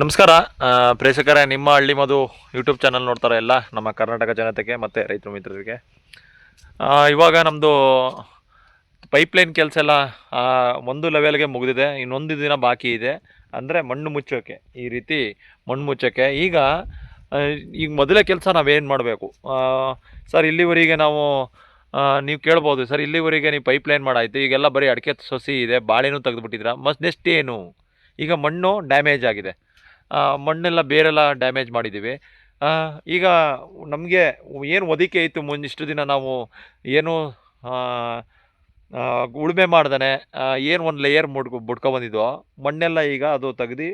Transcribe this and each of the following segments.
ನಮಸ್ಕಾರ. ಪ್ರೇಕ್ಷಕರೇ, ನಿಮ್ಮ ಹಳ್ಳಿ ಮದು ಯೂಟ್ಯೂಬ್ ಚಾನಲ್ ನೋಡ್ತಾರೆ ಎಲ್ಲ, ನಮ್ಮ ಕರ್ನಾಟಕ ಜನತೆಗೆ ಮತ್ತು ರೈತರು ಮಿತ್ರರಿಗೆ. ಇವಾಗ ನಮ್ಮದು ಪೈಪ್ಲೈನ್ ಕೆಲಸ ಎಲ್ಲ ಒಂದು ಲೆವೆಲ್ಗೆ ಮುಗಿದಿದೆ, ಇನ್ನೊಂದು ದಿನ ಬಾಕಿ ಇದೆ. ಅಂದರೆ ಮಣ್ಣು ಮುಚ್ಚೋಕ್ಕೆ ಈ ರೀತಿ ಮಣ್ಣು ಮುಚ್ಚೋಕ್ಕೆ ಈಗ ಈಗ ಮೊದಲೇ ಕೆಲಸ ನಾವೇನು ಮಾಡಬೇಕು? ಸರ್, ಇಲ್ಲಿವರೆಗೆ ನಾವು ನೀವು ಕೇಳ್ಬೋದು, ಸರ್, ಇಲ್ಲಿವರೆಗೆ ನೀವು ಪೈಪ್ಲೈನ್ ಮಾಡಾಯಿತು, ಈಗೆಲ್ಲ ಬರೀ ಅಡಿಕೆ ಸೊಸಿ ಇದೆ, ಬಾಳೆನೂ ತೆಗೆದುಬಿಟ್ಟಿದ್ರೆ ಮಸ್, ನೆಕ್ಸ್ಟ್ ಏನು? ಈಗ ಮಣ್ಣು ಡ್ಯಾಮೇಜ್ ಆಗಿದೆ. ಮಣ್ಣೆಲ್ಲ ಬೇರೆಲ್ಲ ಡ್ಯಾಮೇಜ್ ಮಾಡಿದ್ದೀವಿ ಈಗ ನಮಗೆ ಏನು ಒದಿಕೆ ಇತ್ತು ಮುಂದಿಷ್ಟು ದಿನ ನಾವು ಏನು ಉಳುಮೆ ಮಾಡ್ದೇ ಏನು ಒಂದು ಲೇಯರ್ ಮುಡ್ಕೊ ಬಿಡ್ಕೊಬಂದಿದ್ದೋ ಮಣ್ಣೆಲ್ಲ ಈಗ ಅದು ತೆಗ್ದು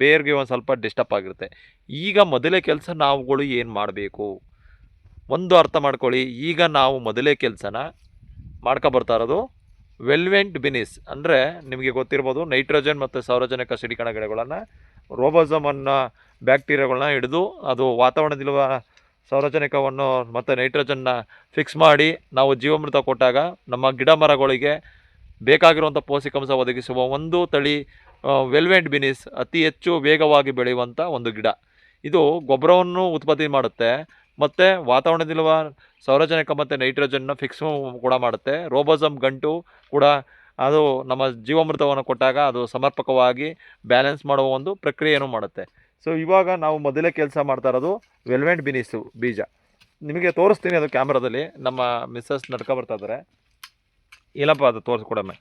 ಬೇರ್ಗೆ ಒಂದು ಸ್ವಲ್ಪ ಡಿಸ್ಟರ್ಬ್ ಆಗಿರುತ್ತೆ. ಈಗ ಮೊದಲೇ ಕೆಲಸ ನಾವುಗಳು ಏನು ಮಾಡಬೇಕು? ಒಂದು ಅರ್ಥ ಮಾಡ್ಕೊಳ್ಳಿ. ಈಗ ನಾವು ಮೊದಲೇ ಕೆಲಸನ ಮಾಡ್ಕೊಬರ್ತಾ ಇರೋದು ವೆಲ್ವೆಂಟ್ ಬಿನಿಸ್ ಅಂದರೆ ನಿಮಗೆ ಗೊತ್ತಿರ್ಬೋದು ನೈಟ್ರೋಜನ್ ಮತ್ತು ಸೌರಜನಕ ಸಿಡಿಕಣ ಗಿಡಗಳನ್ನು ರೋಬೋಸಮ್ ಅನ್ನೋ ಬ್ಯಾಕ್ಟೀರಿಯಾಗಳನ್ನ ಹಿಡಿದು ಅದು ವಾತಾವರಣದಲ್ಲಿರುವ ಸಂರಚನಿಕವನ್ನು ಮತ್ತು ನೈಟ್ರೋಜನ್ನ ಫಿಕ್ಸ್ ಮಾಡಿ ನಾವು ಜೀವಾಮೃತ ಕೊಟ್ಟಾಗ ನಮ್ಮ ಗಿಡ ಮರಗಳಿಗೆ ಬೇಕಾಗಿರುವಂಥ ಪೋಷಕಾಂಶ ಒದಗಿಸುವ ಒಂದು ತಳಿ ವೆಲ್ವೆಂಟ್ ಬಿನಿಸ್ ಅತಿ ಹೆಚ್ಚು ವೇಗವಾಗಿ ಬೆಳೆಯುವಂಥ ಒಂದು ಗಿಡ. ಇದು ಗೊಬ್ಬರವನ್ನು ಉತ್ಪತ್ತಿ ಮಾಡುತ್ತೆ, ಮತ್ತು ವಾತಾವರಣದಲ್ಲಿರುವ ಸಾರ್ವಜನಿಕ ಮತ್ತು ನೈಟ್ರೋಜನ್ನ ಫಿಕ್ಸ್ ಕೂಡ ಮಾಡುತ್ತೆ, ರೋಬೋಸಮ್ ಗಂಟು ಕೂಡ ಅದು ನಮ್ಮ ಜೀವಾಮೃತವನ್ನು ಕೊಟ್ಟಾಗ ಅದು ಸಮರ್ಪಕವಾಗಿ ಬ್ಯಾಲೆನ್ಸ್ ಮಾಡುವ ಒಂದು ಪ್ರಕ್ರಿಯೆಯನ್ನು ಮಾಡುತ್ತೆ. ಸೊ ಇವಾಗ ನಾವು ಮೊದಲೇ ಕೆಲಸ ಮಾಡ್ತಾ ಇರೋದು ವೆಲ್ವೆಂಟ್ ಬಿನಿಸು ಬೀಜ. ನಿಮಗೆ ತೋರಿಸ್ತೀನಿ ಅದು ಕ್ಯಾಮ್ರಾದಲ್ಲಿ. ನಮ್ಮ ಮಿಸ್ಸಸ್ ನಡ್ಕೊ ಬರ್ತಾ ಇದ್ದಾರೆ. ಇಲ್ಲಪ್ಪ, ಅದು ತೋರಿಸ್ಕೊಡಮ್ಮೆ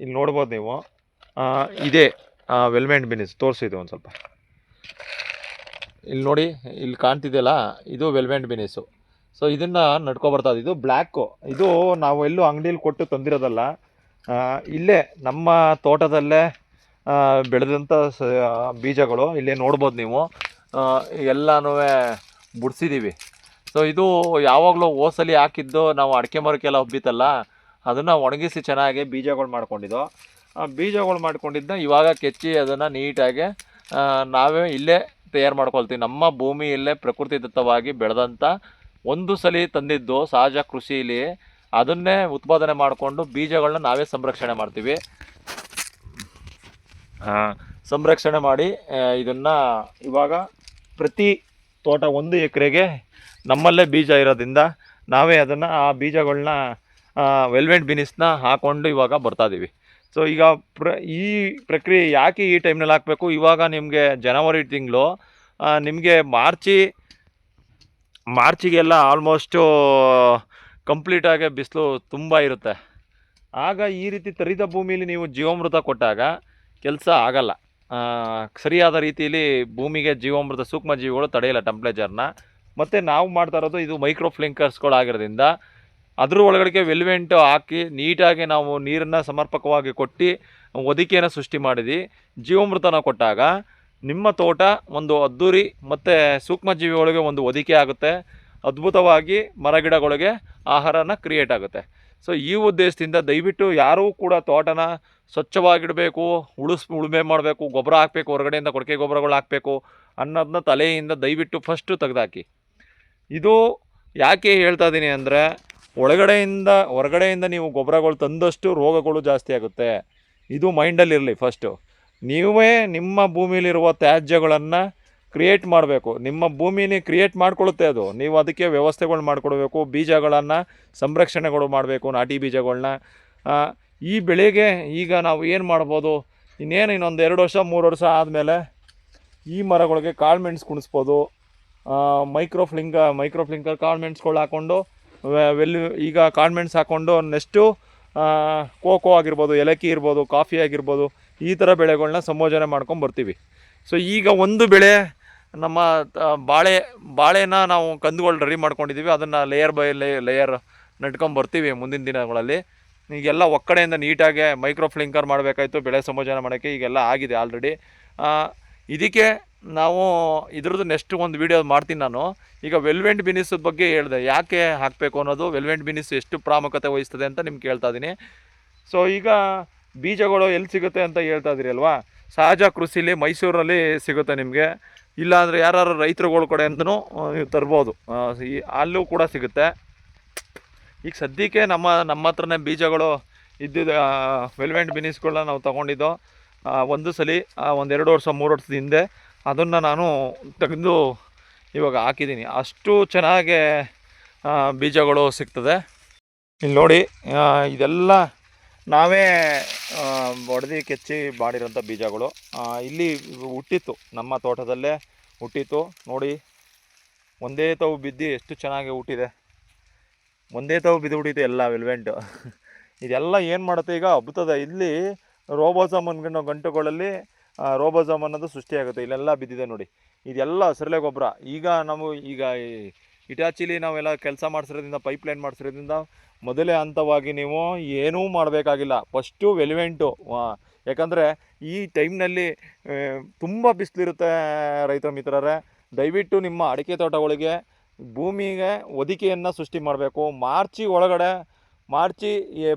ಇಲ್ಲಿ ನೋಡ್ಬೋದು ನೀವು. ಇದೇ ವೆಲ್ವೆಂಟ್ ಬಿನಿಸ್. ತೋರಿಸಿದ್ದು ಒಂದು ಸ್ವಲ್ಪ. ಇಲ್ಲಿ ನೋಡಿ, ಇಲ್ಲಿ ಕಾಣ್ತಿದೆಯಲ್ಲ, ಇದು ವೆಲ್ವೆಂಟ್ ಬಿನಿಸು. ಸೊ ಇದನ್ನು ನಡ್ಕೊ ಬರ್ತಾ ಇದು ಬ್ಲ್ಯಾಕು ಇದು ನಾವು ಎಲ್ಲೂ ಅಂಗಡಿಯಲ್ಲಿ ಕೊಟ್ಟು ತಂದಿರೋದಲ್ಲ. ಇಲ್ಲೇ ನಮ್ಮ ತೋಟದಲ್ಲೇ ಬೆಳೆದಂಥ ಬೀಜಗಳು ಇಲ್ಲೇ ನೋಡ್ಬೋದು ನೀವು. ಎಲ್ಲನೂ ಬಿಡ್ಸಿದ್ದೀವಿ ಸೊ ಇದು ಯಾವಾಗಲೂ ಓಸಲಿ ಹಾಕಿದ್ದು ನಾವು ಅಡಿಕೆ ಮರಕ್ಕೆಲ್ಲ ಹಬ್ಬಿತ್ತಲ್ಲ ಅದನ್ನು ಒಣಗಿಸಿ ಚೆನ್ನಾಗಿ ಬೀಜಗಳು ಮಾಡ್ಕೊಂಡಿದ್ದು. ಆ, ಬೀಜಗಳು ಮಾಡ್ಕೊಂಡಿದ್ದನ್ನ ಇವಾಗ ಕೆಚ್ಚಿ ಅದನ್ನು ನೀಟಾಗಿ ನಾವೇ ಇಲ್ಲೇ ತಯಾರು ಮಾಡ್ಕೊಳ್ತೀವಿ. ನಮ್ಮ ಭೂಮಿಯಲ್ಲೇ ಪ್ರಕೃತಿದತ್ತವಾಗಿ ಬೆಳೆದಂಥ ಒಂದು ಸಲ ತಂದಿದ್ದು ಸಹಜ ಕೃಷಿಲಿ ಅದನ್ನೇ ಉತ್ಪಾದನೆ ಮಾಡಿಕೊಂಡು ಬೀಜಗಳನ್ನ ನಾವೇ ಸಂರಕ್ಷಣೆ ಮಾಡ್ತೀವಿ. ಸಂರಕ್ಷಣೆ ಮಾಡಿ ಇದನ್ನ ಇವಾಗ ಪ್ರತಿ ತೋಟ ಒಂದು ಎಕರೆಗೆ ನಮ್ಮಲ್ಲೇ ಬೀಜ ಇರೋದ್ರಿಂದ ನಾವೇ ಅದನ್ನು ಆ ಬೀಜಗಳನ್ನ ವೆಲ್ವೆಂಟ್ ಬಿನಿಸ್ನ ಹಾಕೊಂಡು ಇವಾಗ ಬರ್ತಾ ಇದೀವಿ. ಸೊ ಈಗ ಪ್ರ, ಈ ಪ್ರಕ್ರಿಯೆ ಯಾಕೆ ಈ ಟೈಮ್ನಲ್ಲಿ ಹಾಕಬೇಕು? ಇವಾಗ ನಿಮಗೆ ಜನವರಿ ತಿಂಗಳು ನಿಮಗೆ ಮಾರ್ಚಿ, ಮಾರ್ಚಿಗೆಲ್ಲ ಆಲ್ಮೋಸ್ಟು ಕಂಪ್ಲೀಟಾಗಿ ಬಿಸಿಲು ತುಂಬ ಇರುತ್ತೆ. ಆಗ ಈ ರೀತಿ ತರಿದ ಭೂಮಿಯಲ್ಲಿ ನೀವು ಜೀವಾಮೃತ ಕೊಟ್ಟಾಗ ಕೆಲಸ ಆಗಲ್ಲ. ಸರಿಯಾದ ರೀತಿಯಲ್ಲಿ ಭೂಮಿಗೆ ಜೀವಾಮೃತ ಸೂಕ್ಷ್ಮ ಜೀವಿಗಳು ತಡೆಯಲ್ಲ ಟೆಂಪ್ರೇಚರ್ನ ಮತ್ತು ನಾವು ಮಾಡ್ತಾ ಇರೋದು ಇದು ಮೈಕ್ರೋ ಫ್ಲಿಂಕರ್ಸ್ಗಳು ಆಗಿರೋದ್ರಿಂದ ಅದ್ರ ಒಳಗಡೆ ವೆಲ್ವೆಂಟು ಹಾಕಿ ನೀಟಾಗಿ ನಾವು ನೀರನ್ನು ಸಮರ್ಪಕವಾಗಿ ಕೊಟ್ಟು ಒದಿಕೆಯನ್ನು ಸೃಷ್ಟಿ ಮಾಡಿದ್ವಿ. ಜೀವಾಮೃತನ ಕೊಟ್ಟಾಗ ನಿಮ್ಮ ತೋಟ ಒಂದು ಅದ್ದೂರಿ ಮತ್ತು ಸೂಕ್ಷ್ಮಜೀವಿಗಳಿಗೆ ಒಂದು ಒದಿಕೆ ಆಗುತ್ತೆ. ಅದ್ಭುತವಾಗಿ ಮರಗಿಡಗಳಿಗೆ ಆಹಾರನ ಕ್ರಿಯೇಟ್ ಆಗುತ್ತೆ. ಸೊ ಈ ಉದ್ದೇಶದಿಂದ ದಯವಿಟ್ಟು ಯಾರೂ ಕೂಡ ತೋಟನ ಸ್ವಚ್ಛವಾಗಿಡಬೇಕು, ಉಳಿಸ್, ಉಳುಮೆ ಮಾಡಬೇಕು, ಗೊಬ್ಬರ ಹಾಕಬೇಕು, ಹೊರಗಡೆಯಿಂದ ಕೊಡಕೆ ಗೊಬ್ಬರಗಳು ಹಾಕಬೇಕು ಅನ್ನೋದನ್ನ ತಲೆಯಿಂದ ದಯವಿಟ್ಟು ಫಸ್ಟು ತೆಗೆದಾಕಿ. ಇದು ಯಾಕೆ ಹೇಳ್ತಾ ಇದ್ದೀನಿ ಅಂದರೆ, ಒಳಗಡೆಯಿಂದ, ಹೊರಗಡೆಯಿಂದ ನೀವು ಗೊಬ್ಬರಗಳು ತಂದಷ್ಟು ರೋಗಗಳು ಜಾಸ್ತಿ ಆಗುತ್ತೆ. ಇದು ಮೈಂಡಲ್ಲಿರಲಿ ಫಸ್ಟು ನೀವೇ ನಿಮ್ಮ ಭೂಮಿಲಿರುವ ತ್ಯಾಜ್ಯಗಳನ್ನು ಕ್ರಿಯೇಟ್ ಮಾಡಬೇಕು. ನಿಮ್ಮ ಭೂಮಿನೇ ಕ್ರಿಯೇಟ್ ಮಾಡಿಕೊಳ್ಳುತ್ತೆ ಅದು. ನೀವು ಅದಕ್ಕೆ ವ್ಯವಸ್ಥೆಗಳು ಮಾಡಿಕೊಡ್ಬೇಕು, ಬೀಜಗಳನ್ನು ಸಂರಕ್ಷಣೆಗಳು ಮಾಡಬೇಕು, ನಾಟಿ ಬೀಜಗಳನ್ನ ಈ ಬೆಳೆಗೆ ಈಗ ನಾವು ಏನು ಮಾಡ್ಬೋದು? ಇನ್ನೇನು ಇನ್ನೊಂದು ಎರಡು ವರ್ಷ, ಮೂರು ವರ್ಷ ಆದಮೇಲೆ ಈ ಮರಗಳಿಗೆ ಕಾಳು ಮೆಣಸು ಕುಣಿಸ್ಬೋದು. ಮೈಕ್ರೋಫ್ಲಿಂಗ ಫ್ಲಿಂಗ ಮೈಕ್ರೋ ಫ್ಲಿಂಕರ್ ಕಾಳು ಮೆಣಸುಗಳು ಹಾಕ್ಕೊಂಡು ವೆಲ್, ಈಗ ಕಾಳು ಮೆಣಸು ಹಾಕ್ಕೊಂಡು ನೆಕ್ಸ್ಟು ಕೋಕೋ ಆಗಿರ್ಬೋದು, ಏಲಕ್ಕಿ ಇರ್ಬೋದು, ಕಾಫಿ ಆಗಿರ್ಬೋದು, ಈ ಥರ ಬೆಳೆಗಳನ್ನ ಸಂಯೋಜನೆ ಮಾಡ್ಕೊಂಡು ಬರ್ತೀವಿ. ಸೊ ಈಗ ಒಂದು ಬೆಳೆ ನಮ್ಮ ಬಾಳೆ, ಬಾಳೆನ ನಾವು ಕಂದುಗಳು ರೆಡಿ ಮಾಡ್ಕೊಂಡಿದ್ದೀವಿ ಅದನ್ನು ಲೇಯರ್ ಬೈ ಲೇ ಲೇಯರ್ ಬರ್ತೀವಿ ಮುಂದಿನ ದಿನಗಳಲ್ಲಿ. ಈಗೆಲ್ಲ ಒಕ್ಕಡೆಯಿಂದ ನೀಟಾಗಿ ಮೈಕ್ರೋ ಫ್ಲಿಂಕರ್ ಮಾಡಬೇಕಾಯ್ತು, ಬೆಳೆ ಸಂಯೋಜನೆ ಮಾಡೋಕ್ಕೆ ಈಗೆಲ್ಲ ಆಗಿದೆ ಆಲ್ರೆಡಿ ಇದಕ್ಕೆ ನಾವು ಇದ್ರದ್ದು ನೆಕ್ಸ್ಟ್ ಒಂದು ವೀಡಿಯೋ ಮಾಡ್ತೀನಿ ನಾನು. ಈಗ ವೆಲ್ವೆಂಟ್ ಬಿನಿಸ್ ಬಗ್ಗೆ ಹೇಳಿದೆ. ಯಾಕೆ ಹಾಕಬೇಕು ಅನ್ನೋದು ವೆಲ್ವೆಂಟ್ ಬಿನಿಸ್ ಎಷ್ಟು ಪ್ರಾಮುಖ್ಯತೆ ವಹಿಸ್ತದೆ ಅಂತ ನಿಮ್ಗೆ ಕೇಳ್ತಾ ಇದ್ದೀನಿ ಸೊ ಈಗ ಬೀಜಗಳು ಎಲ್ಲಿ ಸಿಗುತ್ತೆ ಅಂತ ಹೇಳ್ತಾ ಇದ್ದೀರಿ ಅಲ್ವಾ? ಸಹಜ ಕೃಷಿಲಿ ಮೈಸೂರಲ್ಲಿ ಸಿಗುತ್ತೆ ನಿಮಗೆ. ಇಲ್ಲಾಂದರೆ ಯಾರು ರೈತರುಗಳ ಕಡೆ ಅಂತಲೂ ನೀವು ತರ್ಬೋದು. ಈ, ಅಲ್ಲೂ ಕೂಡ ಸಿಗುತ್ತೆ. ಈಗ ಸದ್ಯಕ್ಕೆ ನಮ್ಮ ನಮ್ಮ ಹತ್ರನೇ ಬೀಜಗಳು ಇದ್ದಿದ್ದು ವೆಲ್ವೆಂಟ್ ಬಿನಿಸ್ಗಳನ್ನ ನಾವು ತೊಗೊಂಡಿದ್ದು. ಒಂದು ಸಲ ಒಂದು ಒಂದೆರಡು ವರ್ಷ, ಮೂರು ವರ್ಷದ ಹಿಂದೆ ಅದನ್ನು ನಾನು ತೆಗೆದು ಇವಾಗ ಹಾಕಿದ್ದೀನಿ. ಅಷ್ಟು ಚೆನ್ನಾಗೆ ಬೀಜಗಳು ಸಿಗ್ತದೆ. ಇಲ್ಲಿ ನೋಡಿ ಇದೆಲ್ಲ ನಾವೇ ಒಡೆದು ಕೆಚ್ಚಿ ಮಾಡಿರೋಂಥ ಬೀಜಗಳು. ಇಲ್ಲಿ ಹುಟ್ಟಿತ್ತು, ನಮ್ಮ ತೋಟದಲ್ಲೇ ಹುಟ್ಟಿತ್ತು. ನೋಡಿ, ಒಂದೇ ತಾವು ಬಿದ್ದು ಎಷ್ಟು ಚೆನ್ನಾಗಿ ಹುಟ್ಟಿದೆ. ಒಂದೇ ತಾವು ಬಿದ್ದು ಹುಟ್ಟಿದೆ ಎಲ್ಲ ವೆಲ್ವೆಂಟು. ಇದೆಲ್ಲ ಏನು ಮಾಡುತ್ತೆ ಈಗ? ಹಬ್ಬುತ್ತದೆ ಇಲ್ಲಿ ರೋಬೋಸಮ್ ಅನ್ಕೊಂಡು ಗಂಟುಗಳಲ್ಲಿ ರೋಬೋಸಮ್ ಅನ್ನೋದು ಸೃಷ್ಟಿಯಾಗುತ್ತೆ. ಇಲ್ಲೆಲ್ಲ ಬಿದ್ದಿದೆ ನೋಡಿ. ಇದೆಲ್ಲ ಹಸಿರಲೆ ಗೊಬ್ಬರ. ಈಗ ನಾವು ಈಗ ಇಟಾಚಿಲಿ ನಾವೆಲ್ಲ ಕೆಲಸ ಮಾಡಿಸಿರೋದ್ರಿಂದ, ಪೈಪ್ಲೈನ್ ಮಾಡಿಸಿರೋದ್ರಿಂದ ಮೊದಲೇ ಹಂತವಾಗಿ ನೀವು ಏನೂ ಮಾಡಬೇಕಾಗಿಲ್ಲ. ಫಸ್ಟು ವೆಲಿವೆಂಟು ಯಾಕಂದರೆ ಈ ಟೈಮ್ನಲ್ಲಿ ತುಂಬ ಬಿಸಿಲಿರುತ್ತೆ ರೈತ ಮಿತ್ರರೇ. ದಯವಿಟ್ಟು ನಿಮ್ಮ ಅಡಿಕೆ ತೋಟಗಳಿಗೆ ಭೂಮಿಗೆ ಒದಿಕೆಯನ್ನು ಸೃಷ್ಟಿ ಮಾಡಬೇಕು. ಮಾರ್ಚಿ ಒಳಗಡೆ, ಮಾರ್ಚಿ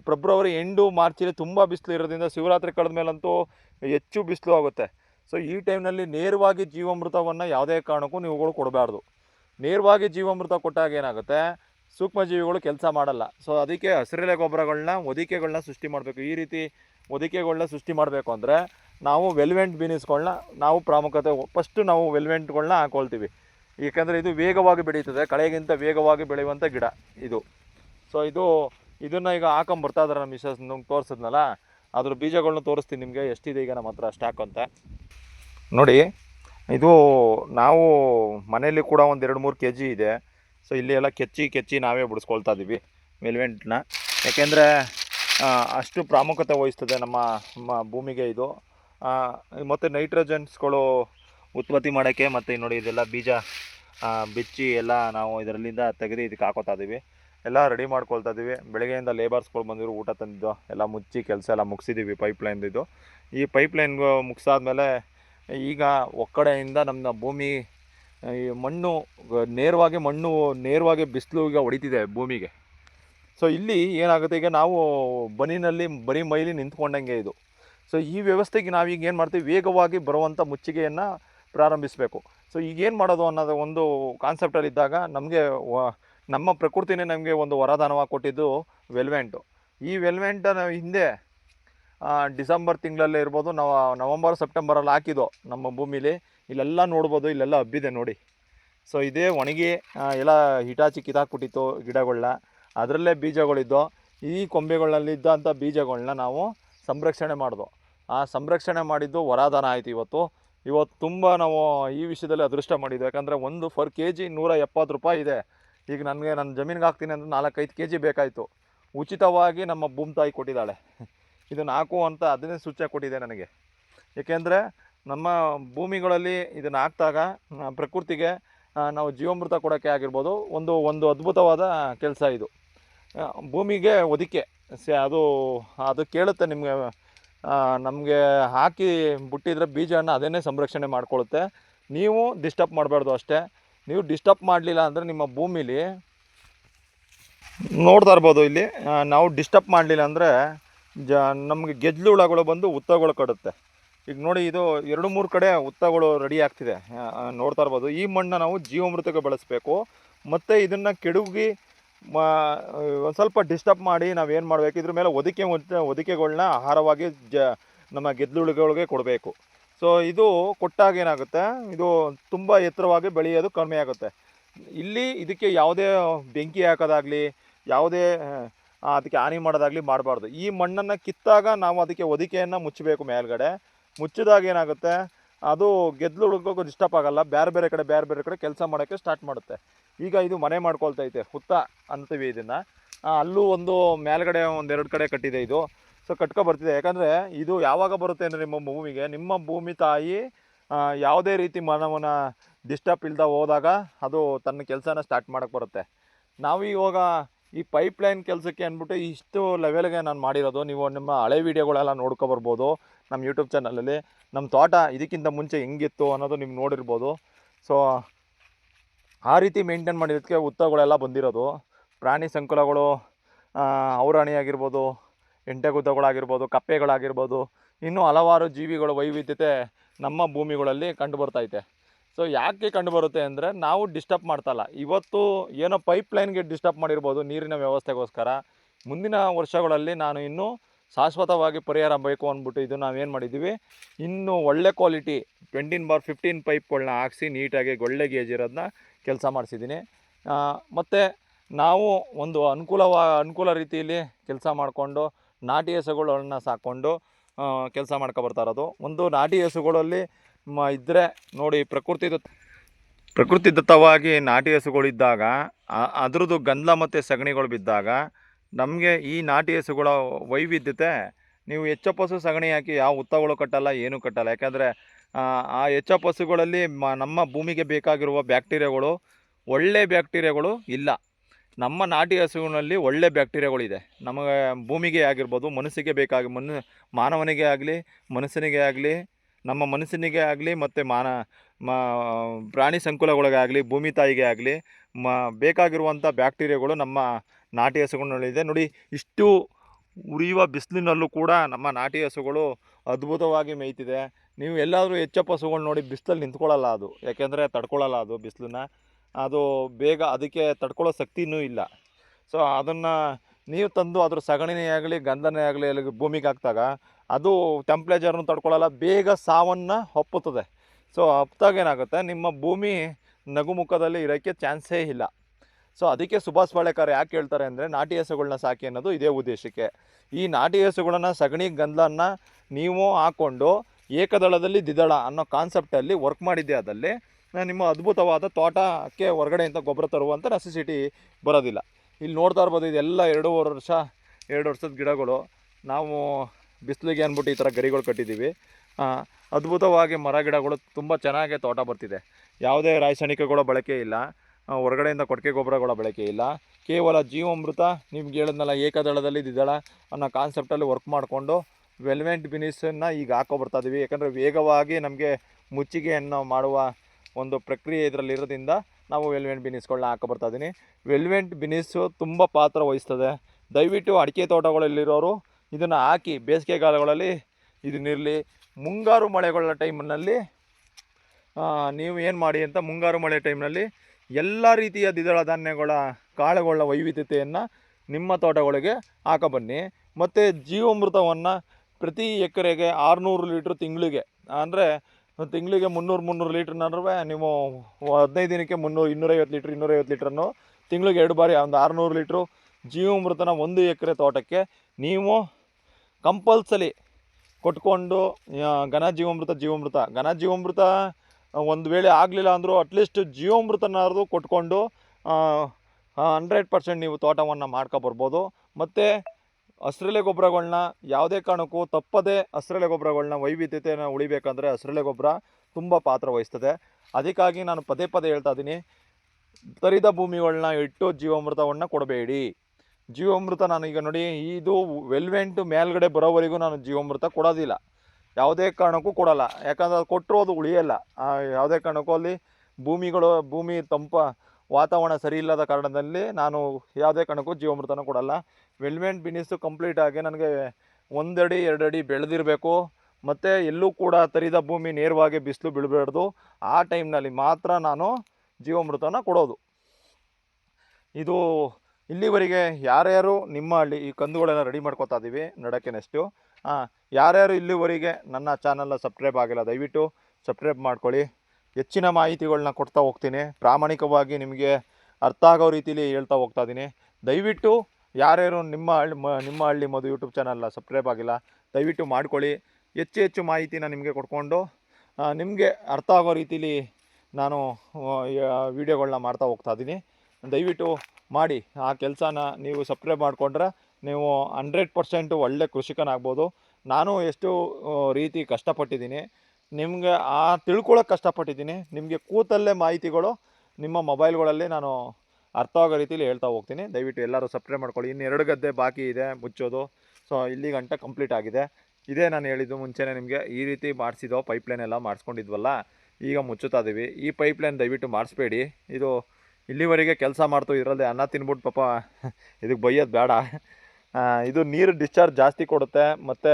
ಫೆಬ್ರವರಿ ಎಂಡು ಮಾರ್ಚಲ್ಲಿ ತುಂಬ ಬಿಸಿಲು ಇರೋದ್ರಿಂದ ಶಿವರಾತ್ರಿ ಕಳೆದ ಮೇಲಂತೂ ಹೆಚ್ಚು ಬಿಸಿಲು ಆಗುತ್ತೆ. ಸೊ, ಈ ಟೈಮ್ನಲ್ಲಿ ನೇರವಾಗಿ ಜೀವಾಮೃತವನ್ನು ಯಾವುದೇ ಕಾರಣಕ್ಕೂ ನೀವುಗಳು ಕೊಡಬಾರ್ದು. ನೇರವಾಗಿ ಜೀವಾಮೃತ ಕೊಟ್ಟಾಗ ಏನಾಗುತ್ತೆ? ಸೂಕ್ಷ್ಮಜೀವಿಗಳು ಕೆಲಸ ಮಾಡಲ್ಲ. ಸೊ ಅದಕ್ಕೆ ಹಸಿರೆಲೆ ಗೊಬ್ಬರಗಳನ್ನ ಹೊದಿಕೆಗಳನ್ನ ಸೃಷ್ಟಿ ಮಾಡಬೇಕು. ಈ ರೀತಿ ಒದಿಕೆಗಳನ್ನ ಸೃಷ್ಟಿ ಮಾಡಬೇಕು ಅಂದರೆ ನಾವು ವೆಲ್ವೆಂಟ್ ಬೀನಿಸ್ಗಳನ್ನ ನಾವು ಪ್ರಾಮುಖ್ಯತೆ ಫಸ್ಟು ನಾವು ವೆಲ್ವೆಂಟ್ಗಳನ್ನ ಹಾಕೊಳ್ತೀವಿ. ಏಕೆಂದರೆ ಇದು ವೇಗವಾಗಿ ಬೆಳೀತದೆ. ಕಳೆಗಿಂತ ವೇಗವಾಗಿ ಬೆಳೆಯುವಂಥ ಗಿಡ ಇದು. ಸೊ ಇದು, ಇದನ್ನು ಈಗ ಹಾಕೊಂಬರ್ತಾ ಇದ್ದಾರೆ ನಮ್ಮ ಮಿಸಸ್ ನಮ್ಗೆ ತೋರಿಸಿದ್ನಲ್ಲ? ಅದ್ರ ಬೀಜಗಳನ್ನ ತೋರಿಸ್ತೀನಿ ನಿಮಗೆ. ಎಷ್ಟಿದೆ ಈಗ ನಮ್ಮ ಹತ್ರ ಸ್ಟಾಕ್ ಅಂತ. ನೋಡಿ, ಇದು ನಾವು ಮನೆಯಲ್ಲಿ ಕೂಡ ಒಂದು ಎರಡು ಮೂರು ಕೆ ಇದೆ. ಸೊ ಇಲ್ಲಿ ಎಲ್ಲ ಕೆಚ್ಚಿ ಕೆಚ್ಚಿ ನಾವೇ ಬಿಡಿಸ್ಕೊಳ್ತಾ ಇದ್ದೀವಿ ವೆಲ್ವೆಂಟ್ನ ಯಾಕೆಂದರೆ ಅಷ್ಟು ಪ್ರಾಮುಖ್ಯತೆ ವಹಿಸ್ತದೆ ನಮ್ಮ ನಮ್ಮ ಭೂಮಿಗೆ ಇದು. ಮತ್ತು ನೈಟ್ರೋಜನ್ಸ್ಗಳು ಉತ್ಪತ್ತಿ ಮಾಡೋಕ್ಕೆ ಮತ್ತು ನೋಡಿ ಇದೆಲ್ಲ ಬೀಜ ಬಿಚ್ಚಿ ಎಲ್ಲ ನಾವು ಇದರಲ್ಲಿಂದ ತೆಗೆದು ಇದಕ್ಕೆ ಹಾಕೋತಾ ಇದ್ದೀವಿ. ಎಲ್ಲ ರೆಡಿ ಮಾಡ್ಕೊಳ್ತಾ ಇದ್ದೀವಿ. ಬೆಳಗ್ಗೆಯಿಂದ ಲೇಬರ್ಸ್ಗಳು ಬಂದಿರು ಊಟ ತಂದಿದ್ದು, ಎಲ್ಲ ಮುಚ್ಚಿ ಕೆಲಸ ಎಲ್ಲ ಮುಗಿಸಿದ್ದೀವಿ ಪೈಪ್ಲೈನ್ದು ಈ ಪೈಪ್ಲೈನ್ಗೂ ಮುಗಿಸಾದ್ಮೇಲೆ ಈಗ ಒಕ್ಕಡೆಯಿಂದ ನಮ್ಮ ಭೂಮಿ ಈ ಮಣ್ಣು ನೇರವಾಗಿ ಮಣ್ಣು ನೇರವಾಗಿ ಬಿಸಿಲು ಈಗ ಹೊಡಿತಿದೆ ಭೂಮಿಗೆ. ಸೊ ಇಲ್ಲಿ ಏನಾಗುತ್ತೆ, ಈಗ ನಾವು ಬನಿನಲ್ಲಿ, ಬರೀ ಮೈಲಿ ನಿಂತ್ಕೊಂಡಂಗೆ ಇದು. ಸೊ ಈ ವ್ಯವಸ್ಥೆಗೆ ನಾವೀಗ ಏನು ಮಾಡ್ತೀವಿ, ವೇಗವಾಗಿ ಬರುವಂಥ ಮುಚ್ಚಿಗೆಯನ್ನು ಪ್ರಾರಂಭಿಸಬೇಕು. ಸೊ ಈಗ ಏನು ಮಾಡೋದು ಅನ್ನೋದು ಒಂದು ಕಾನ್ಸೆಪ್ಟಲ್ಲಿದ್ದಾಗ ನಮಗೆ ನಮ್ಮ ಪ್ರಕೃತಿನೇ ನಮಗೆ ಒಂದು ವರದಾನವಾಗಿ ಕೊಟ್ಟಿದ್ದು ವೆಲ್ವೆಂಟು. ಈ ವೆಲ್ವೆಂಟನ ಹಿಂದೆ ಡಿಸೆಂಬರ್ ತಿಂಗಳಲ್ಲೇ ಇರ್ಬೋದು, ನಾವು ನವಂಬರ್, ಸೆಪ್ಟೆಂಬರಲ್ಲಿ ಹಾಕಿದ್ದು ನಮ್ಮ ಭೂಮಿಲಿ. ಇಲ್ಲೆಲ್ಲ ನೋಡ್ಬೋದು, ಇಲ್ಲೆಲ್ಲ ಹಬ್ಬಿದೆ ನೋಡಿ. ಸೊ ಇದೇ ಒಣಗಿ ಎಲ್ಲ ಹಿಟಾಚಿ ಕಿತ್ತಾಕ್ಬಿಟ್ಟಿತ್ತು ಗಿಡಗಳನ್ನ ಅದರಲ್ಲೇ ಬೀಜಗಳಿದ್ದು ಈ ಕೊಂಬೆಗಳಲ್ಲಿ ಇದ್ದಂಥ ಬೀಜಗಳನ್ನ ನಾವು ಸಂರಕ್ಷಣೆ ಮಾಡಿದ್ವು. ಆ ಸಂರಕ್ಷಣೆ ಮಾಡಿದ್ದು ವರದಾನ ಆಯಿತು ಇವತ್ತು. ಇವತ್ತು ತುಂಬ ನಾವು ಈ ವಿಷಯದಲ್ಲಿ ಅದೃಷ್ಟ ಮಾಡಿದ್ವಿ. ಯಾಕಂದರೆ ಒಂದು ಫರ್ ಕೆ ಜಿ ನೂರ ಎಪ್ಪತ್ತು ರೂಪಾಯಿ ಇದೆ. ಈಗ ನನಗೆ ನನ್ನ ಜಮೀನಿಗೆ ಹಾಕ್ತೀನಿ ಅಂದರೆ ನಾಲ್ಕೈದು ಕೆ ಜಿ ಬೇಕಾಯಿತು. ಉಚಿತವಾಗಿ ನಮ್ಮ ಭೂಮಿ ತಾಯಿ ಕೊಟ್ಟಿದ್ದಾಳೆ. ಇದನ್ನು ಹಾಕು ಅಂತ ಅದನ್ನೇ ಸೂಚನೆ ಕೊಟ್ಟಿದೆ ನನಗೆ. ಏಕೆಂದರೆ ನಮ್ಮ ಭೂಮಿಗಳಲ್ಲಿ ಇದನ್ನು ಹಾಕ್ದಾಗ ಪ್ರಕೃತಿಗೆ ನಾವು ಜೀವಾಮೃತ ಕೊಡೋಕ್ಕೆ ಆಗಿರ್ಬೋದು, ಒಂದು ಒಂದು ಅದ್ಭುತವಾದ ಕೆಲಸ ಇದು. ಭೂಮಿಗೆ ಒದಿಕೆ ಸ, ಅದು ಅದು ಕೇಳುತ್ತೆ ನಿಮಗೆ ನಮಗೆ ಹಾಕಿ ಬಿಟ್ಟಿದ್ರೆ ಬೀಜವನ್ನು ಅದನ್ನೇ ಸಂರಕ್ಷಣೆ ಮಾಡಿಕೊಳ್ಳುತ್ತೆ. ನೀವು ಡಿಸ್ಟರ್ಬ್ ಮಾಡಬಾರ್ದು ಅಷ್ಟೇ. ನೀವು ಡಿಸ್ಟರ್ಬ್ ಮಾಡಲಿಲ್ಲ ಅಂದರೆ ನಿಮ್ಮ ಭೂಮಿಲಿ ನೋಡ್ತಾ ಇರ್ಬೋದು ಇಲ್ಲಿ ನಾವು ಡಿಸ್ಟರ್ಬ್ ಮಾಡಲಿಲ್ಲ ಅಂದರೆ ಜ, ನಮಗೆ ಗೆಜ್ಲು ಹುಳಗಳು ಬಂದು ಉತ್ತಗಳು ಕಡುತ್ತೆ. ಈಗ ನೋಡಿ ಇದು ಎರಡು ಮೂರು ಕಡೆ ಉತ್ತಗಳು ರೆಡಿ ಆಗ್ತಿದೆ. ನೋಡ್ತಾ ಇರ್ಬೋದು. ಈ ಮಣ್ಣನ್ನು ನಾವು ಜೀವಮೃತಕ್ಕೆ ಬಳಸಬೇಕು. ಮತ್ತು ಇದನ್ನು ಕೆಡುಗಿ ಒಂದು ಸ್ವಲ್ಪ ಡಿಸ್ಟರ್ಬ್ ಮಾಡಿ ನಾವೇನು ಮಾಡಬೇಕು? ಇದ್ರ ಮೇಲೆ ಒದಿಕೆ ಒದಿಕೆಗಳನ್ನ ಆಹಾರವಾಗಿ ಜ, ನಮ್ಮ ಗೆದ್ಲುಳುಗಳಿಗೆ ಕೊಡಬೇಕು. ಸೊ ಇದು ಕೊಟ್ಟಾಗ ಏನಾಗುತ್ತೆ? ಇದು ತುಂಬ ಎತ್ತರವಾಗಿ ಬೆಳೆಯೋದು ಕಡಿಮೆ ಆಗುತ್ತೆ. ಇಲ್ಲಿ ಇದಕ್ಕೆ ಯಾವುದೇ ಬೆಂಕಿ ಹಾಕೋದಾಗಲಿ, ಯಾವುದೇ ಅದಕ್ಕೆ ಹಾನಿ ಮಾಡೋದಾಗಲಿ ಮಾಡಬಾರ್ದು. ಈ ಮಣ್ಣನ್ನು ಕಿತ್ತಾಗ ನಾವು ಅದಕ್ಕೆ ಹೊದಿಕೆಯನ್ನು ಮುಚ್ಚಬೇಕು ಮೇಲ್ಗಡೆ. ಮುಚ್ಚಿದಾಗ ಏನಾಗುತ್ತೆ? ಅದು ಗೆದ್ದಲು ಹುಡುಕೋಕೆ ಡಿಸ್ಟರ್ಬ್ ಆಗಲ್ಲ. ಬೇರೆ ಬೇರೆ ಕಡೆ ಬೇರೆ ಬೇರೆ ಕಡೆ ಕೆಲಸ ಮಾಡೋಕ್ಕೆ ಸ್ಟಾರ್ಟ್ ಮಾಡುತ್ತೆ. ಈಗ ಇದು ಮನೆ ಮಾಡ್ಕೊಳ್ತೈತೆ ಹುತ್ತ ಅಂತೀವಿ ಇದನ್ನು. ಅಲ್ಲೂ ಒಂದು ಮೇಲ್ಗಡೆ ಒಂದೆರಡು ಕಡೆ ಕಟ್ಟಿದೆ ಇದು. ಸೊ ಕಟ್ಕೊ ಬರ್ತಿದೆ. ಯಾಕಂದರೆ ಇದು ಯಾವಾಗ ಬರುತ್ತೆ ಅಂದರೆ ನಿಮ್ಮ ಭೂಮಿಗೆ, ನಿಮ್ಮ ಭೂಮಿ ತಾಯಿ ಯಾವುದೇ ರೀತಿ ಮಾನವನ ಡಿಸ್ಟರ್ಬ್ ಇಲ್ದ ಹೋದಾಗ ಅದು ತನ್ನ ಕೆಲಸನ ಸ್ಟಾರ್ಟ್ ಮಾಡೋಕ್ಕೆ ಬರುತ್ತೆ. ನಾವು ಇವಾಗ ಈ ಪೈಪ್ಲೈನ್ ಕೆಲಸಕ್ಕೆ ಅಂದ್ಬಿಟ್ಟು ಇಷ್ಟು ಲೆವೆಲ್ಗೆ ನಾನು ಮಾಡಿರೋದು. ನೀವು ನಿಮ್ಮ ಹಳೆ ವೀಡಿಯೋಗಳೆಲ್ಲ ನೋಡ್ಕೊ ಬರ್ಬೋದು. ನಮ್ಮ ಯೂಟ್ಯೂಬ್ ಚಾನಲಲ್ಲಿ ನಮ್ಮ ತೋಟ ಇದಕ್ಕಿಂತ ಮುಂಚೆ ಹೆಂಗಿತ್ತು ಅನ್ನೋದು ನಿಮ್ಗೆ ನೋಡಿರ್ಬೋದು. ಸೊ ಆ ರೀತಿ ಮೇಂಟೈನ್ ಮಾಡಿದ್ದಕ್ಕೆ ಉತ್ತಗಳೆಲ್ಲ ಬಂದಿರೋದು. ಪ್ರಾಣಿ ಸಂಕುಲಗಳು ಔರಾಣಿ ಆಗಿರ್ಬೋದು ಎಂಟೆಗುದ್ದಗಳಾಗಿರ್ಬೋದು ಕಪ್ಪೆಗಳಾಗಿರ್ಬೋದು, ಇನ್ನೂ ಹಲವಾರು ಜೀವಿಗಳ ವೈವಿಧ್ಯತೆ ನಮ್ಮ ಭೂಮಿಗಳಲ್ಲಿ ಕಂಡು ಬರ್ತೈತೆ ಸೊ ಯಾಕೆ ಕಂಡು ಬರುತ್ತೆ ಅಂದರೆ ನಾವು ಡಿಸ್ಟರ್ಬ್ ಮಾಡ್ತಲ್ಲ. ಇವತ್ತು ಏನೋ ಪೈಪ್ ಲೈನ್ಗೆ ಡಿಸ್ಟರ್ಬ್ ಮಾಡಿರ್ಬೋದು ನೀರಿನ ವ್ಯವಸ್ಥೆಗೋಸ್ಕರ. ಮುಂದಿನ ವರ್ಷಗಳಲ್ಲಿ ನಾನು ಇನ್ನೂ ಶಾಶ್ವತವಾಗಿ ಪರಿಹಾರ ಬೇಕು ಅಂದ್ಬಿಟ್ಟು ಇದು ನಾವೇನು ಮಾಡಿದ್ದೀವಿ ಇನ್ನೂ ಒಳ್ಳೆ ಕ್ವಾಲಿಟಿ ಟ್ವೆಂಟೀನ್ ಬಾರ್ ಫಿಫ್ಟೀನ್ ಪೈಪ್ಗಳನ್ನ ಹಾಕ್ಸಿ ನೀಟಾಗಿ ಒಳ್ಳೆ ಗೇಜ್ ಇರೋದನ್ನ ಕೆಲಸ ಮಾಡಿಸಿದ್ದೀನಿ ಮತ್ತು ನಾವು ಒಂದು ಅನುಕೂಲವ, ಅನುಕೂಲ ರೀತಿಯಲ್ಲಿ ಕೆಲಸ ಮಾಡಿಕೊಂಡು ನಾಟಿ ಹೆಸುಗಳನ್ನ ಸಾಕ್ಕೊಂಡು ಕೆಲಸ ಮಾಡ್ಕೊಬರ್ತಾ ಇರೋದು. ಒಂದು ನಾಟಿ ಹಸುಗಳಲ್ಲಿ ಇದ್ದರೆ ನೋಡಿ, ಪ್ರಕೃತಿ ದತ್ತ, ಪ್ರಕೃತಿ ದತ್ತವಾಗಿ ನಾಟಿ ಹಸುಗಳಿದ್ದಾಗ ಅದರದ್ದು ಗಂಧ ಮತ್ತು ಸಗಣಿಗಳು ಬಿದ್ದಾಗ, ನಮಗೆ ಈ ನಾಟಿ ಹಸುಗಳ ವೈವಿಧ್ಯತೆ, ನೀವು ಹಸು ಸಗಣಿ ಹಾಕಿ ಯಾವ ಉತ್ತಗಳು ಕಟ್ಟಲ್ಲ, ಏನೂ ಕಟ್ಟಲ್ಲ. ಯಾಕೆಂದರೆ, ಆ ಹಸುಗಳಲ್ಲಿ ಮ, ನಮ್ಮ ಭೂಮಿಗೆ ಬೇಕಾಗಿರುವ ಬ್ಯಾಕ್ಟೀರಿಯಾಗಳು, ಒಳ್ಳೆ ಬ್ಯಾಕ್ಟೀರಿಯಾಗಳು ಇಲ್ಲ. ನಮ್ಮ ನಾಟಿ ಹಸುವಿನಲ್ಲಿ ಒಳ್ಳೆ ಬ್ಯಾಕ್ಟೀರಿಯಾಗಳಿದೆ. ನಮಗೆ ಭೂಮಿಗೆ ಆಗಿರ್ಬೋದು, ಮನಸ್ಸಿಗೆ ಬೇಕಾಗಿ, ಮನು, ಮಾನವನಿಗೆ ಆಗಲಿ ಮನುಷ್ಯನಿಗೆ ಆಗಲಿ ನಮ್ಮ ಮನಸ್ಸಿನಿಗೆ ಆಗಲಿ, ಮತ್ತು ಮಾನ, ಮ, ಪ್ರಾಣಿ ಸಂಕುಲಗಳಿಗೆ ಆಗಲಿ, ಭೂಮಿ ತಾಯಿಗೆ ಆಗಲಿ, ಮ, ಬೇಕಾಗಿರುವಂಥ ಬ್ಯಾಕ್ಟೀರಿಯಾಗಳು ನಮ್ಮ ನಾಟಿ ಹಸುಗಳಿದೆ ನೋಡಿ, ಇಷ್ಟು ಉರಿಯುವ ಬಿಸಿಲಿನಲ್ಲೂ ಕೂಡ ನಮ್ಮ ನಾಟಿ ಹಸುಗಳು ಅದ್ಭುತವಾಗಿ ಮೇಯ್ತಿದೆ. ನೀವು ಎಲ್ಲಾದರೂ ಹೆಚ್ಚಪ್ಪ ಹಸುಗಳು ನೋಡಿ ಬಿಸಿಲಲ್ಲಿ ನಿಂತ್ಕೊಳ್ಳಲ್ಲ ಅದು. ಯಾಕೆಂದರೆ ತಡ್ಕೊಳ್ಳಲ್ಲ ಅದು ಬಿಸಿಲನ್ನ. ಅದು ಬೇಗ ಅದಕ್ಕೆ ತಡ್ಕೊಳ್ಳೋ ಶಕ್ತಿನೂ ಇಲ್ಲ. ಸೊ, ಅದನ್ನು ನೀವು ತಂದು ಅದ್ರ ಸಗಣಿನೇ ಆಗಲಿ, ಗಂಧನೇ ಆಗಲಿ ಅಲ್ಲಿ ಭೂಮಿಗೆ ಹಾಕಿದಾಗ ಅದು ಟೆಂಪ್ರೇಚರ್ನು ತಡ್ಕೊಳ್ಳಲ್ಲ, ಬೇಗ ಸಾವನ್ನು ಒಪ್ಪುತ್ತದೆ. ಸೊ ಏನಾಗುತ್ತೆ? ನಿಮ್ಮ ಭೂಮಿ ನಗುಮುಖದಲ್ಲಿ ಇರೋಕ್ಕೆ ಚಾನ್ಸೇ ಇಲ್ಲ. ಸೊ ಅದಕ್ಕೆ ಸುಭಾಷ್ ಬಾಳೆಕರ್ ಯಾಕೆ ಹೇಳ್ತಾರೆ ಅಂದರೆ, ನಾಟಿ ಹಸುಗಳನ್ನ ಸಾಕಿ ಅನ್ನೋದು ಇದೇ ಉದ್ದೇಶಕ್ಕೆ. ಈ ನಾಟಿ ಹಸುಗಳನ್ನ, ಸಗಣಿ ಗಂಧನ ನೀವು ಹಾಕ್ಕೊಂಡು ಏಕದಳದಲ್ಲಿ ದಿದಳ ಅನ್ನೋ ಕಾನ್ಸೆಪ್ಟಲ್ಲಿ ವರ್ಕ್ ಮಾಡಿದ್ದೆ ಅದಲ್ಲಿ ನಿಮ್ಮ ಅದ್ಭುತವಾದ ತೋಟಕ್ಕೆ ಹೊರಗಡೆಯಿಂದ ಗೊಬ್ಬರ ತರುವಂಥ ನೆಸೆಸಿಟಿ ಬರೋದಿಲ್ಲ. ಇಲ್ಲಿ ನೋಡ್ತಾ ಇರ್ಬೋದು, ಇದೆಲ್ಲ ಎರಡೂವರೆ ವರ್ಷ, ಎರಡು ವರ್ಷದ ಗಿಡಗಳು. ನಾವು ಬಿಸಿಲಿಗೆ ಅಂದ್ಬಿಟ್ಟು ಈ ಥರ ಗರಿಗಳು ಕಟ್ಟಿದ್ದೀವಿ. ಅದ್ಭುತವಾಗಿ ಮರ ಗಿಡಗಳು ತುಂಬ ಚೆನ್ನಾಗಿ ತೋಟ ಬರ್ತಿದೆ. ಯಾವುದೇ ರಾಸಾಯನಿಕಗಳ ಬಳಕೆ ಇಲ್ಲ. ಹೊರಗಡೆಯಿಂದ ಕೊಟ್ಟಿಗೆ ಗೊಬ್ಬರಗಳ ಬಳಕೆ ಇಲ್ಲ. ಕೇವಲ ಜೀವಾಮೃತ ನಿಮ್ಗೆ ಹೇಳಿದ್ನಲ್ಲ ಏಕದಳದಲ್ಲಿ ದ್ವಿದಳ ಅನ್ನೋ ಕಾನ್ಸೆಪ್ಟಲ್ಲಿ ವರ್ಕ್ ಮಾಡಿಕೊಂಡು ವೆಲ್ವೆಂಟ್ ಬಿನಿಸನ್ನು ಈಗ ಹಾಕೋ ಬರ್ತಾ ಇದ್ದೀವಿ ಯಾಕಂದರೆ ವೇಗವಾಗಿ ನಮಗೆ ಮುಚ್ಚಿಗೆಯನ್ನು ಮಾಡುವ ಒಂದು ಪ್ರಕ್ರಿಯೆ ಇದರಲ್ಲಿರೋದ್ರಿಂದ ನಾವು ವೆಲ್ವೆಂಟ್ ಬಿನಿಸ್ಗಳನ್ನ ಹಾಕೋ ಬರ್ತಾ ಇದ್ದೀನಿ ವೆಲ್ವೆಂಟ್ ಬಿನಿಸು ತುಂಬ ಪಾತ್ರ ವಹಿಸ್ತದೆ. ದಯವಿಟ್ಟು ಅಡಿಕೆ ತೋಟಗಳಲ್ಲಿರೋರು ಇದನ್ನು ಹಾಕಿ ಬೇಸಿಗೆಗಾಲಗಳಲ್ಲಿ ಇದನ್ನಿರಲಿ ಮುಂಗಾರು ಮಳೆಗಳ ಟೈಮ್ನಲ್ಲಿ ನೀವು ಏನು ಮಾಡಿ ಅಂತ ಮುಂಗಾರು ಮಳೆ ಟೈಮ್ನಲ್ಲಿ ಎಲ್ಲ ರೀತಿಯ ದ್ವಿದಳ ಧಾನ್ಯಗಳ ಕಾಳುಗಳ ವೈವಿಧ್ಯತೆಯನ್ನು ನಿಮ್ಮ ತೋಟಗಳಿಗೆ ಹಾಕಬನ್ನಿ ಮತ್ತು ಜೀವಾಮೃತವನ್ನು ಪ್ರತಿ ಎಕರೆಗೆ ಆರುನೂರು ಲೀಟ್ರ್ ತಿಂಗಳಿಗೆ, ಅಂದರೆ ತಿಂಗಳಿಗೆ ಮುನ್ನೂರು ಮುನ್ನೂರು ಲೀಟ್ರ್ನಾದ್ರೂ ನೀವು ಹದಿನೈದು ದಿನಕ್ಕೆ ಮುನ್ನೂರು, ಇನ್ನೂರೈವತ್ತು ಲೀಟ್ರ್, ಇನ್ನೂರೈವತ್ತು ಲೀಟ್ರನ್ನು ತಿಂಗಳಿಗೆ ಎರಡು ಬಾರಿ ಒಂದು ಆರುನೂರು ಲೀಟ್ರು ಜೀವಾಮೃತನ ಒಂದು ಎಕರೆ ತೋಟಕ್ಕೆ ನೀವು ಕಂಪಲ್ಸಲಿ ಕೊಟ್ಕೊಂಡು ಘನ ಜೀವಾಮೃತ ಜೀವಾಮೃತ. ಘನ ಜೀವಾಮೃತ ಒಂದು ವೇಳೆ ಆಗಲಿಲ್ಲ ಅಂದರೂ ಅಟ್ಲೀಸ್ಟ್ ಜೀವಾಮೃತನಾದ್ರು ಕೊಟ್ಕೊಂಡು ಹಂಡ್ರೆಡ್ ಪರ್ಸೆಂಟ್ ನೀವು ತೋಟವನ್ನು ಮಾಡ್ಕೊಬರ್ಬೋದು ಮತ್ತು ಹಸ್ರೆಲೆ ಗೊಬ್ಬರಗಳನ್ನ ಯಾವುದೇ ಕಾರಣಕ್ಕೂ ತಪ್ಪದೇ ಹಸ್ರೆಲೆ ಗೊಬ್ಬರಗಳನ್ನ ವೈವಿಧ್ಯತೆಯನ್ನು ಉಳಿಬೇಕಂದ್ರೆ ಹಸ್ರೆಲೆ ಗೊಬ್ಬರ ತುಂಬ ಪಾತ್ರ ವಹಿಸ್ತದೆ. ಅದಕ್ಕಾಗಿ ನಾನು ಪದೇ ಪದೇ ಹೇಳ್ತಾ ಇದ್ದೀನಿ, ತರಿದ ಭೂಮಿಗಳನ್ನ ಇಟ್ಟು ಜೀವಾಮೃತವನ್ನು ಕೊಡಬೇಡಿ. ಜೀವಾಮೃತ ನಾನು ಈಗ ನೋಡಿ, ಇದು ವೆಲ್ವೆಂಟ್ ಮೇಲ್ಗಡೆ ಬರೋವರೆಗೂ ನಾನು ಜೀವಾಮೃತ ಕೊಡೋದಿಲ್ಲ. ಯಾವುದೇ ಕಾರಣಕ್ಕೂ ಕೊಡಲ್ಲ. ಯಾಕಂದ್ರೆ ಅದು ಕೊಟ್ಟರು ಅದು ಉಳಿಯಲ್ಲ. ಯಾವುದೇ ಕಾರಣಕ್ಕೂ ಅಲ್ಲಿ ಭೂಮಿಗಳು, ಭೂಮಿ ತಂಪ, ವಾತಾವರಣ ಸರಿ ಇಲ್ಲದ ಕಾರಣದಲ್ಲಿ ನಾನು ಯಾವುದೇ ಕಾರಣಕ್ಕೂ ಜೀವಾಮೃತನ ಕೊಡಲ್ಲ. ವೆಲ್ವೆಂಟ್ ಬಿನಿಸು ಕಂಪ್ಲೀಟಾಗಿ ನನಗೆ ಒಂದಡಿ ಎರಡು ಅಡಿ ಬೆಳೆದಿರಬೇಕು. ಮತ್ತು ಎಲ್ಲೂ ಕೂಡ ತರಿದ ಭೂಮಿ ನೇರವಾಗಿ ಬಿಸಿಲು ಬೀಳಬಾರ್ದು. ಆ ಟೈಮ್ನಲ್ಲಿ ಮಾತ್ರ ನಾನು ಜೀವಾಮೃತನ ಕೊಡೋದು. ಇದು ಇಲ್ಲಿವರೆಗೆ ಯಾರ್ಯಾರು ನಿಮ್ಮ ಹಳ್ಳಿ ಈ ಕಂದುಗಳೆಲ್ಲ ರೆಡಿ ಮಾಡ್ಕೊತಾ ಇದ್ದೀವಿ ನಡಕ್ಕೆ ನೆಕ್ಸ್ಟು ಹಾಂ ಯಾರ್ಯಾರು ಇಲ್ಲಿವರೆಗೆ ನನ್ನ ಚಾನಲ್ನ ಸಬ್ಸ್ಕ್ರೈಬ್ ಆಗಿಲ್ಲ, ದಯವಿಟ್ಟು ಸಬ್ಸ್ಕ್ರೈಬ್ ಮಾಡ್ಕೊಳ್ಳಿ. ಹೆಚ್ಚಿನ ಮಾಹಿತಿಗಳನ್ನ ಕೊಡ್ತಾ ಹೋಗ್ತೀನಿ. ಪ್ರಾಮಾಣಿಕವಾಗಿ ನಿಮಗೆ ಅರ್ಥ ಆಗೋ ರೀತಿಲಿ ಹೇಳ್ತಾ ಹೋಗ್ತಾ ಇದ್ದೀನಿ ದಯವಿಟ್ಟು ಯಾರ್ಯಾರು ನಿಮ್ಮ ಹಳ್ಳಿ, ಮ, ನಿಮ್ಮ ಹಳ್ಳಿ ಮದು ಯೂಟ್ಯೂಬ್ ಚಾನಲ್ನ ಸಬ್ಸ್ಕ್ರೈಬ್ ಆಗಿಲ್ಲ, ದಯವಿಟ್ಟು ಮಾಡ್ಕೊಳ್ಳಿ. ಹೆಚ್ಚು ಹೆಚ್ಚು ಮಾಹಿತಿನ ನಿಮಗೆ ಕೊಟ್ಕೊಂಡು ನಿಮಗೆ ಅರ್ಥ ಆಗೋ ರೀತಿಲಿ ನಾನು ವೀಡಿಯೋಗಳನ್ನ ಮಾಡ್ತಾ ಹೋಗ್ತಾ ಇದ್ದೀನಿ ದಯವಿಟ್ಟು ಮಾಡಿ ಆ ಕೆಲಸನ ನೀವು ಸಬ್ಸ್ಕ್ರೈಬ್ ಮಾಡಿಕೊಂಡ್ರೆ ನೀವು ಹಂಡ್ರೆಡ್ ಪರ್ಸೆಂಟು ಒಳ್ಳೆ ಕೃಷಿಕನಾಗ್ಬೋದು. ನಾನು ಎಷ್ಟು ರೀತಿ ಕಷ್ಟಪಟ್ಟಿದ್ದೀನಿ. ನಿಮಗೆ ಆ ತಿಳ್ಕೊಳ್ಳೋಕೆ ಕಷ್ಟಪಟ್ಟಿದ್ದೀನಿ. ನಿಮಗೆ ಕೂತಲ್ಲೇ ಮಾಹಿತಿಗಳು ನಿಮ್ಮ ಮೊಬೈಲ್ಗಳಲ್ಲಿ ನಾನು ಅರ್ಥ ಆಗೋ ರೀತಿಲಿ ಹೇಳ್ತಾ ಹೋಗ್ತೀನಿ. ದಯವಿಟ್ಟು ಎಲ್ಲರೂ ಸಬ್ಸ್ಕ್ರೈಬ್ ಮಾಡ್ಕೊಳ್ಳಿ. ಇನ್ನು ಎರಡು ಗದ್ದೆ ಬಾಕಿ ಇದೆ ಮುಚ್ಚೋದು. ಸೊ, ಇಲ್ಲಿ ಗಂಟೆ ಕಂಪ್ಲೀಟ್ ಆಗಿದೆ. ಇದೇ ನಾನು ಹೇಳಿದ್ದು ಮುಂಚೆನೇ ನಿಮಗೆ ಈ ರೀತಿ ಮಾಡಿಸಿದೋ ಪೈಪ್ಲೈನ್ ಎಲ್ಲ ಮಾಡಿಸ್ಕೊಂಡಿದ್ವಲ್ಲ, ಈಗ ಮುಚ್ಚುತ್ತಾ ಇದ್ದೀವಿ ಈ ಪೈಪ್ಲೈನ್ ದಯವಿಟ್ಟು ಮಾಡಿಸ್ಬೇಡಿ. ಇದು ಇಲ್ಲಿವರೆಗೆ ಕೆಲಸ ಮಾಡ್ತು, ಇದರಲ್ಲಿ ಅನ್ನ ತಿನ್ಬಿಟ್ಟು ಪಾಪ ಇದಕ್ಕೆ ಬೈಯೋದು ಬೇಡ ಇದು ನೀರು ಡಿಸ್ಚಾರ್ಜ್ ಜಾಸ್ತಿ ಕೊಡುತ್ತೆ, ಮತ್ತು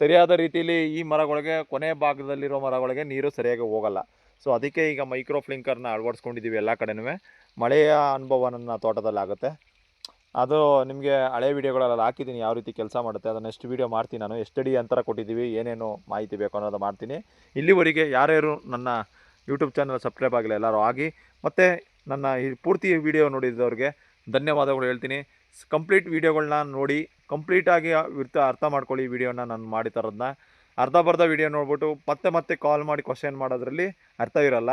ಸರಿಯಾದ ರೀತಿಯಲ್ಲಿ ಈ ಮರಗಳಿಗೆ, ಕೊನೆ ಭಾಗದಲ್ಲಿರೋ ಮರಗಳಿಗೆ ನೀರು ಸರಿಯಾಗಿ ಹೋಗಲ್ಲ. ಸೊ ಅದಕ್ಕೆ ಈಗ ಮೈಕ್ರೋ ಫ್ಲಿಂಕರ್ನ ಅಳವಡಿಸ್ಕೊಂಡಿದ್ದೀವಿ ಎಲ್ಲ ಕಡೆನೂ ಮಳೆಯ ಅನುಭವ ನನ್ನ ತೋಟದಲ್ಲಿ ಆಗುತ್ತೆ. ಅದು ನಿಮಗೆ ಹಳೆ ವೀಡಿಯೋಗಳಲ್ಲಿ ಹಾಕಿದ್ದೀನಿ ಯಾವ ರೀತಿ ಕೆಲಸ ಮಾಡುತ್ತೆ, ಅದನ್ನು ನೆಕ್ಸ್ಟ್ ವೀಡಿಯೋ ಮಾಡ್ತೀನಿ ನಾನು. ಎಷ್ಟು ಅಡಿ ಅಂತರ ಕೊಟ್ಟಿದ್ದೀವಿ ಏನೇನು ಮಾಹಿತಿ ಬೇಕು ಅನ್ನೋದು ಮಾಡ್ತೀನಿ. ಇಲ್ಲಿವರೆಗೆ ಯಾರ್ಯಾರು ನನ್ನ ಯೂಟ್ಯೂಬ್ ಚಾನಲ್ ಸಬ್ಸ್ಕ್ರೈಬ್ ಆಗಿಲ್ಲ ಎಲ್ಲರೂ ಆಗಿ, ಮತ್ತು ನನ್ನ ಈ ಪೂರ್ತಿ ವಿಡಿಯೋ ನೋಡಿದವ್ರಿಗೆ ಧನ್ಯವಾದಗಳು ಹೇಳ್ತೀನಿ. ಕಂಪ್ಲೀಟ್ ವೀಡಿಯೋಗಳನ್ನ ನೋಡಿ ಕಂಪ್ಲೀಟಾಗಿ ವಿರ್ತ ಅರ್ಥ ಮಾಡ್ಕೊಳ್ಳಿ ಈ ವಿಡಿಯೋನ ನಾನು ಮಾಡಿ ತರೋದನ್ನ ಅರ್ಧ ಬರ್ಧ ವಿಡಿಯೋ ನೋಡ್ಬಿಟ್ಟು ಮತ್ತೆ ಮತ್ತೆ ಕಾಲ್ ಮಾಡಿ ಕ್ವಶನ್ ಮಾಡೋದ್ರಲ್ಲಿ ಅರ್ಥವಿರಲ್ಲ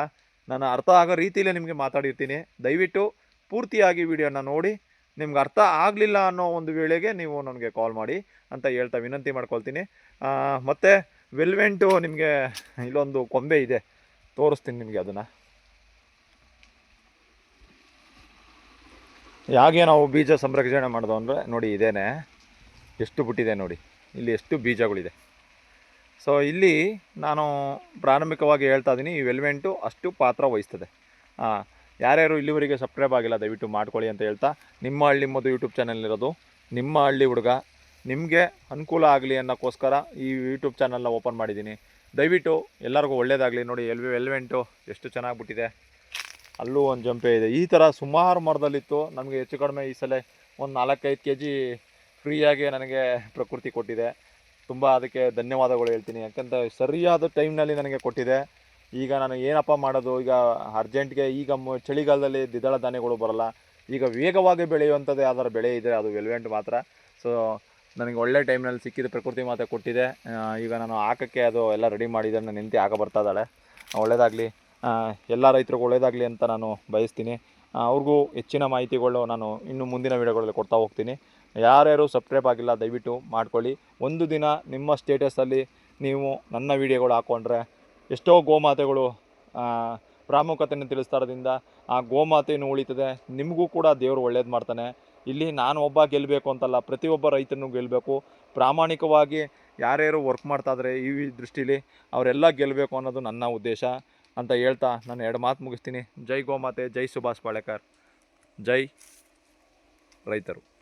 ನಾನು ಅರ್ಥ ಆಗೋ ರೀತಿಯಲ್ಲೇ ನಿಮಗೆ ಮಾತಾಡಿರ್ತೀನಿ. ದಯವಿಟ್ಟು ಪೂರ್ತಿಯಾಗಿ ವಿಡಿಯೋನ ನೋಡಿ, ನಿಮ್ಗೆ ಅರ್ಥ ಆಗಲಿಲ್ಲ ಅನ್ನೋ ಒಂದು ವೇಳೆಗೆ ನೀವು ನನಗೆ ಕಾಲ್ ಮಾಡಿ ಅಂತ ಹೇಳ್ತಾ ವಿನಂತಿ ಮಾಡ್ಕೊಳ್ತೀನಿ. ಮತ್ತು ವೆಲ್ವೆಂಟು ನಿಮಗೆ ಇಲ್ಲೊಂದು ಕೊಂಬೆ ಇದೆ. ತೋರಿಸ್ತೀನಿ ನಿಮಗೆ ಅದನ್ನು. ಹೇಗೆ ನಾವು ಬೀಜ ಸಂರಕ್ಷಣೆ ಮಾಡೋದು ಅಂದರೆ ನೋಡಿ ಇದೇನೆ. ಎಷ್ಟು ಬಿಟ್ಟಿದೆ ನೋಡಿ. ಇಲ್ಲಿ ಎಷ್ಟು ಬೀಜಗಳಿದೆ. ಸೊ ಇಲ್ಲಿ ನಾನು ಪ್ರಾರಂಭಿಕವಾಗಿ ಹೇಳ್ತಾ ಇದ್ದೀನಿ ಈ ವೆಲ್ವೆಂಟು ಅಷ್ಟು ಪಾತ್ರ ವಹಿಸ್ತದೆ. ಹಾಂ ಯಾರ್ಯಾರು ಇಲ್ಲಿವರೆಗೆ ಸಬ್ಸ್ಕ್ರೈಬ್ ಆಗಿಲ್ಲ, ದಯವಿಟ್ಟು ಮಾಡ್ಕೊಳ್ಳಿ ಅಂತ ಹೇಳ್ತಾ, ನಿಮ್ಮ ಹಳ್ಳಿ ಮದು ಯೂಟ್ಯೂಬ್ ಚಾನಲ್ ಇರೋದು, ನಿಮ್ಮ ಹಳ್ಳಿ ಹುಡುಗ, ನಿಮಗೆ ಅನುಕೂಲ ಆಗಲಿ ಅನ್ನೋಕ್ಕೋಸ್ಕರ ಈ ಯೂಟ್ಯೂಬ್ ಚಾನಲ್ನ ಓಪನ್ ಮಾಡಿದ್ದೀನಿ. ದಯವಿಟ್ಟು ಎಲ್ಲರಿಗೂ ಒಳ್ಳೆಯದಾಗಲಿ ನೋಡಿ, ಎಲ್ ವೆಲ್ವೆಂಟು ಎಷ್ಟು ಚೆನ್ನಾಗಿ ಬಿಟ್ಟಿದೆ. ಅಲ್ಲೂ ಒಂದು ಜಂಪೆ ಇದೆ. ಈ ಥರ ಸುಮಾರು ಮರದಲ್ಲಿತ್ತು. ನಮಗೆ ಹೆಚ್ಚು ಕಡಿಮೆ ಈ ಸಲ ಒಂದು ನಾಲ್ಕೈದು ಕೆ ಜಿ ಫ್ರೀಯಾಗಿ ನನಗೆ ಪ್ರಕೃತಿ ಕೊಟ್ಟಿದೆ. ತುಂಬ ಅದಕ್ಕೆ ಧನ್ಯವಾದಗಳು ಹೇಳ್ತೀನಿ. ಯಾಕಂತ ಸರಿಯಾದ ಟೈಮ್ನಲ್ಲಿ ನನಗೆ ಕೊಟ್ಟಿದೆ. ಈಗ ನಾನು ಏನಪ್ಪ ಮಾಡೋದು? ಈಗ ಅರ್ಜೆಂಟ್ಗೆ ಈಗ ಚಳಿಗಾಲದಲ್ಲಿ ದ್ವಿದಳ ಧಾನ್ಯಗಳು ಬರಲ್ಲ. ಈಗ ವೇಗವಾಗಿ ಬೆಳೆಯುವಂಥದ್ದು ಯಾವ್ದಾರು ಬೆಳೆ ಇದ್ದರೆ ಅದು ವೆಲ್ವೆಂಟ್ ಮಾತ್ರ. ಸೊ ನನಗೆ ಒಳ್ಳೆ ಟೈಮ್ನಲ್ಲಿ ಸಿಕ್ಕಿದ ಪ್ರಕೃತಿ ಮಾತ್ರ ಕೊಟ್ಟಿದೆ. ಈಗ ನಾನು ಹಾಕೋಕ್ಕೆ ಅದು ಎಲ್ಲ ರೆಡಿ ಮಾಡಿದ್ದಾರೆ ನನ್ನ ಹೆಂಡತಿ ಆಗ ಬರ್ತಾ ಇದ್ದಾಳೆ. ಒಳ್ಳೇದಾಗಲಿ. ಎಲ್ಲ ರೈತರಿಗೂ ಒಳ್ಳೆಯದಾಗಲಿ ಅಂತ ನಾನು ಬಯಸ್ತೀನಿ. ಅವ್ರಿಗೂ ಹೆಚ್ಚಿನ ಮಾಹಿತಿಗಳು ನಾನು ಇನ್ನು ಮುಂದಿನ ವೀಡಿಯೋಗಳಲ್ಲಿ ಕೊಡ್ತಾ ಹೋಗ್ತೀನಿ. ಯಾರ್ಯಾರು ಸಬ್ಸ್ಕ್ರೈಬ್ ಆಗಿಲ್ಲ, ದಯವಿಟ್ಟು ಮಾಡ್ಕೊಳ್ಳಿ. ಒಂದು ದಿನ ನಿಮ್ಮ ಸ್ಟೇಟಸಲ್ಲಿ ನೀವು ನನ್ನ ವೀಡಿಯೋಗಳು ಹಾಕ್ಕೊಂಡ್ರೆ ಎಷ್ಟೋ ಗೋಮಾತೆಗಳು ಪ್ರಾಮುಖ್ಯತೆಯನ್ನು ತಿಳಿಸ್ತಾ ಇರೋದ್ರಿಂದ ಆ ಗೋಮಾತೆಯನ್ನು ಉಳಿತದೆ. ನಿಮಗೂ ಕೂಡ ದೇವರು ಒಳ್ಳೇದು ಮಾಡ್ತಾನೆ. ಇಲ್ಲಿ ನಾನು ಒಬ್ಬ ಗೆಲ್ಲಬೇಕು ಅಂತಲ್ಲ, ಪ್ರತಿಯೊಬ್ಬ ರೈತನೂ ಗೆಲ್ಲಬೇಕು ಪ್ರಾಮಾಣಿಕವಾಗಿ ಯಾರ್ಯಾರು ವರ್ಕ್ ಮಾಡ್ತಾ ಇದ್ದಾರೆ ಈ ದೃಷ್ಟಿಲಿ, ಅವರೆಲ್ಲ ಗೆಲ್ಲಬೇಕು ಅನ್ನೋದು ನನ್ನ ಉದ್ದೇಶ. ಅಂತ ಹೇಳ್ತಾ ನಾನು ಎರಡು ಮಾತು ಮುಗಿಸ್ತೀನಿ. ಜೈ ಗೋಮಾತೆ ಜೈ ಸುಭಾಷ್ ಪಾಳೇಕರ್. ಜೈ ರೈತರು.